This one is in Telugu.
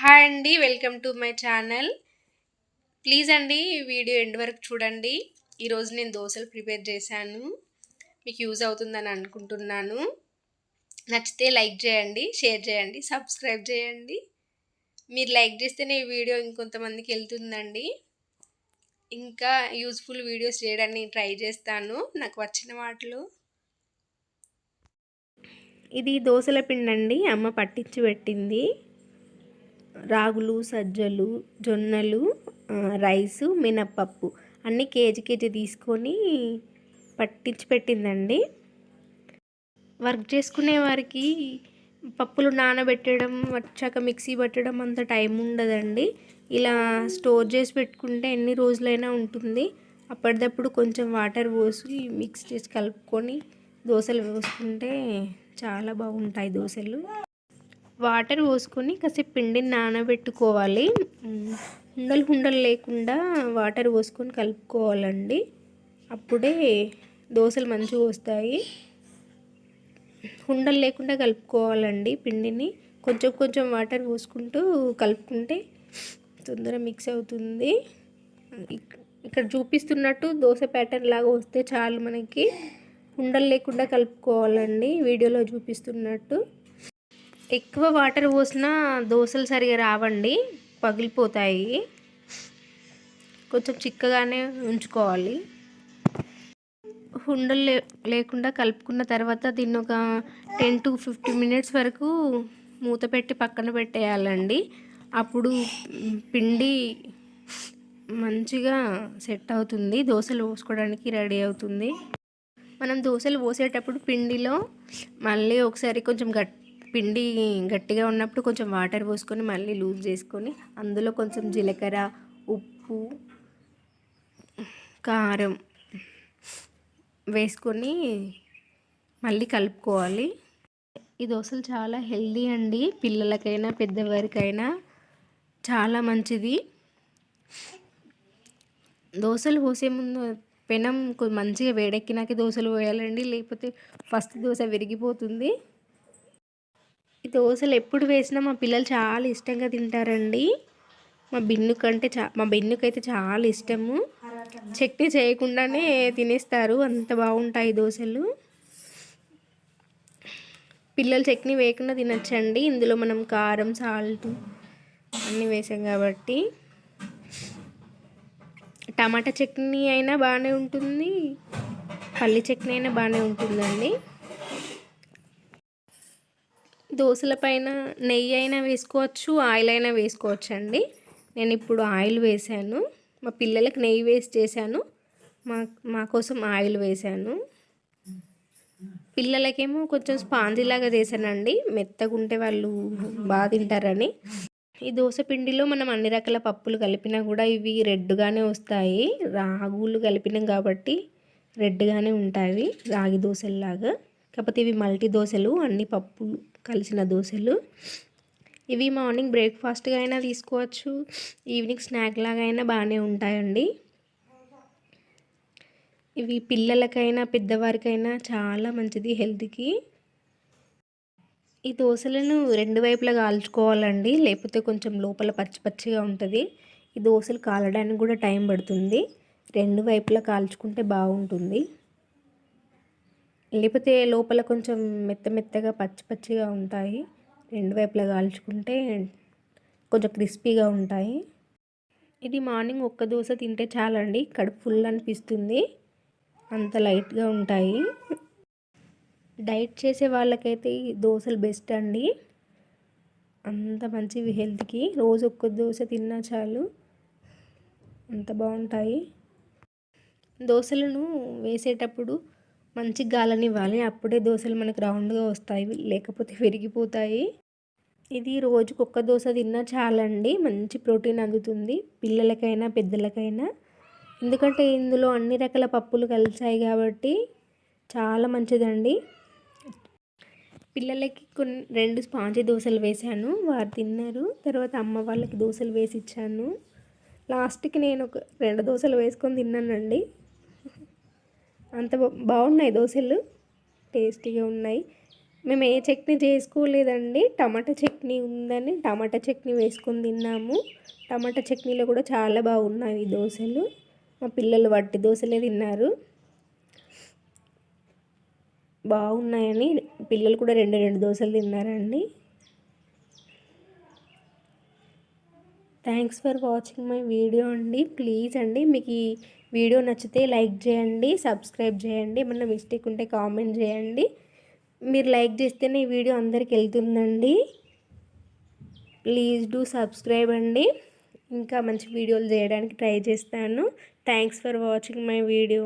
హాయ్ అండి welcome to my channel. Please అండి ఈ వీడియో ఎండ్ వరకు చూడండి. ఈరోజు నేను దోశలు ప్రిపేర్ చేశాను. మీకు యూజ్ అవుతుందని అనుకుంటున్నాను. నచ్చితే లైక్ చేయండి షేర్ చేయండి సబ్స్క్రైబ్ చేయండి. మీరు లైక్ చేస్తేనే ఈ వీడియో ఇంకొంతమందికి వెళ్తుందండి. ఇంకా యూజ్ఫుల్ వీడియోస్ చేయడానికి ట్రై చేస్తాను. నాకు వచ్చిన వాటిలో. ఇది దోశల పిండి అండి అమ్మ పట్టించి పెట్టింది. రాగులు సజ్జలు జొన్నలు రైసు మినప్పప్పు అన్నీ కేజీ కేజీ తీసుకొని పట్టించి పెట్టిందండి వర్క్ చేసుకునే వారికి పప్పులు నానబెట్టడం వచ్చాక మిక్సీ పట్టడం అంత టైం ఉండదండి. ఇలా స్టోర్ చేసి పెట్టుకుంటే ఎన్ని రోజులైనా ఉంటుంది. అప్పటిదప్పుడు కొంచెం వాటర్ పోసి మిక్స్ చేసి కలుపుకొని దోశలు పోసుకుంటే చాలా బాగుంటాయి దోశలు. వాటర్ పోసుకొని కాసేపు పిండిని నానబెట్టుకోవాలి. ఉండలు ఉండలు లేకుండా వాటర్ పోసుకొని కలుపుకోవాలండి. అప్పుడే దోశలు మంచిగా వస్తాయి. ఉండలు లేకుండా కలుపుకోవాలండి పిండిని. కొంచెం కొంచెం వాటర్ పోసుకుంటూ కలుపుకుంటే తొందరగా మిక్స్ అవుతుంది. ఇక్కడ చూపిస్తున్నట్టు దోశ ప్యాటర్న్ లాగా వస్తే చాలు మనకి. ఉండలు లేకుండా కలుపుకోవాలండి. వీడియోలో చూపిస్తున్నట్టు. ఎక్కువ వాటర్ పోసినా దోశలు సరిగా రావండి పగిలిపోతాయి. కొంచెం చిక్కగానే ఉంచుకోవాలి. ఉండలు లే లేకుండా కలుపుకున్న తర్వాత దీన్ని ఒక టెన్ టు ఫిఫ్టీ మినిట్స్ వరకు మూత పెట్టి పక్కన పెట్టేయాలండి. అప్పుడు పిండి మంచిగా సెట్ అవుతుంది దోశలు పోసుకోవడానికి రెడీ అవుతుంది. మనం దోశలు పోసేటప్పుడు పిండిలో మళ్ళీ ఒకసారి కొంచెం గట్టి పిండి గట్టిగా ఉన్నప్పుడు కొంచెం వాటర్ పోసుకొని మళ్ళీ లూజ్ చేసుకొని అందులో కొంచెం జీలకర్ర ఉప్పు కారం వేసుకొని మళ్ళీ కలుపుకోవాలి. ఈ దోశలు చాలా హెల్దీ అండి. పిల్లలకైనా పెద్దవారికైనా చాలా మంచిది. దోశలు పోసే ముందు పెనం మంచిగా వేడెక్కినాక దోశలు పోయాలండి. లేకపోతే ఫస్ట్ దోశ విరిగిపోతుంది. ఈ దోశలు ఎప్పుడు వేసినా మా పిల్లలు చాలా ఇష్టంగా తింటారండి. మా బిన్నుకు అంటే చా మా బిన్నుకైతే చాలా ఇష్టము. చట్నీ చేయకుండానే తినేస్తారు అంత బాగుంటాయి దోశలు. పిల్లలు చట్నీ వేయకుండా తినచ్చండి. ఇందులో మనం కారం సాల్ట్ అన్నీ వేసాం కాబట్టి. టమాటా చట్నీ అయినా బాగానే ఉంటుంది. పల్లి చట్నీ అయినా బాగానే ఉంటుందండి. దోశల పైన నెయ్యి అయినా వేసుకోవచ్చు ఆయిల్ అయినా వేసుకోవచ్చు అండి నేను ఇప్పుడు ఆయిల్ వేసాను మా పిల్లలకు నెయ్యి వేసి చేశాను. మా మా కోసం ఆయిల్ వేసాను పిల్లలకేమో కొంచెం స్పాంజీ లాగా చేశానండి. మెత్తగా ఉంటే వాళ్ళు బాగా తింటారని. ఈ దోశ పిండిలో మనం అన్ని రకాల పప్పులు కలిపినా కూడా ఇవి రెడ్గానే వస్తాయి. రాగులు కలిపినాం కాబట్టి రెడ్గానే ఉంటాయి రాగి దోశల్లాగా. కాకపోతే ఇవి మల్టీ దోశలు అన్ని పప్పులు. కలిసిన దోశలు. ఇవి మార్నింగ్ బ్రేక్ఫాస్ట్గా అయినా తీసుకోవచ్చు. ఈవినింగ్ స్నాక్ లాగా అయినా బాగానే ఉంటాయండి. ఇవి పిల్లలకైనా పెద్దవారికైనా చాలా మంచిది హెల్త్కి. ఈ దోశలను రెండు వైపులా కాల్చుకోవాలండి. లేకపోతే కొంచెం లోపల పచ్చి పచ్చిగా ఉంటుంది. ఈ దోశలు కాలడానికి కూడా టైం పడుతుంది. రెండు వైపులా కాల్చుకుంటే బాగుంటుంది. లేకపోతే లోపల కొంచెం మెత్త మెత్తగా పచ్చి పచ్చిగా ఉంటాయి. రెండు వైపులా కాల్చుకుంటే కొంచెం క్రిస్పీగా ఉంటాయి. ఇది మార్నింగ్ ఒక్క దోశ తింటే చాలండి. కడుపు ఫుల్ అనిపిస్తుంది. అంత లైట్గా ఉంటాయి. డైట్ చేసే వాళ్ళకైతే ఈ దోశలు బెస్ట్ అండి. అంత మంచివి హెల్త్కి. రోజు ఒక్క దోశ తిన్నా చాలు. అంత బాగుంటాయి. దోశలను వేసేటప్పుడు మంచి గాలనివ్వాలి. అప్పుడే దోశలు మనకు రౌండ్గా వస్తాయి. లేకపోతే విరిగిపోతాయి. ఇది రోజుకు ఒక్క దోశ తిన్నా చాలండి. మంచి ప్రోటీన్ అందుతుంది. పిల్లలకైనా పెద్దలకైనా. ఎందుకంటే ఇందులో అన్ని రకాల పప్పులు కలిసాయి కాబట్టి చాలా మంచిదండి. పిల్లలకి కొన్ని రెండు స్పాంజీ దోశలు వేశాను. వారు తిన్నారు. తర్వాత అమ్మ వాళ్ళకి దోశలు వేసి ఇచ్చాను. లాస్ట్కి నేను ఒక రెండు దోశలు వేసుకొని తిన్నానండి. అంత బాగున్నాయి దోశలు. టేస్టీగా ఉన్నాయి. మేము ఏ చట్నీ చేసుకోలేదండి. టమాటా చట్నీ ఉందని టమాటా చట్నీ వేసుకొని తిన్నాము. టమాటా చట్నీలో కూడా చాలా బాగున్నాయి దోశలు. మా పిల్లలు వట్టి దోశలే తిన్నారు. బాగున్నాయని పిల్లలు కూడా రెండు రెండు దోశలు తిన్నారండి. Thanks for watching my video అండి. ప్లీజ్ అండి మీకు ఈ వీడియో నచ్చితే లైక్ చేయండి సబ్స్క్రైబ్ చేయండి ఏమన్నా మిస్టేక్ ఉంటే కామెంట్ చేయండి. మీరు లైక్ చేస్తేనే ఈ వీడియో అందరికి వెళ్తుందండి. ప్లీజ్ డూ సబ్స్క్రైబ్ అండి. ఇంకా మంచి వీడియోలు చేయడానికి ట్రై చేస్తాను. Thanks for watching my video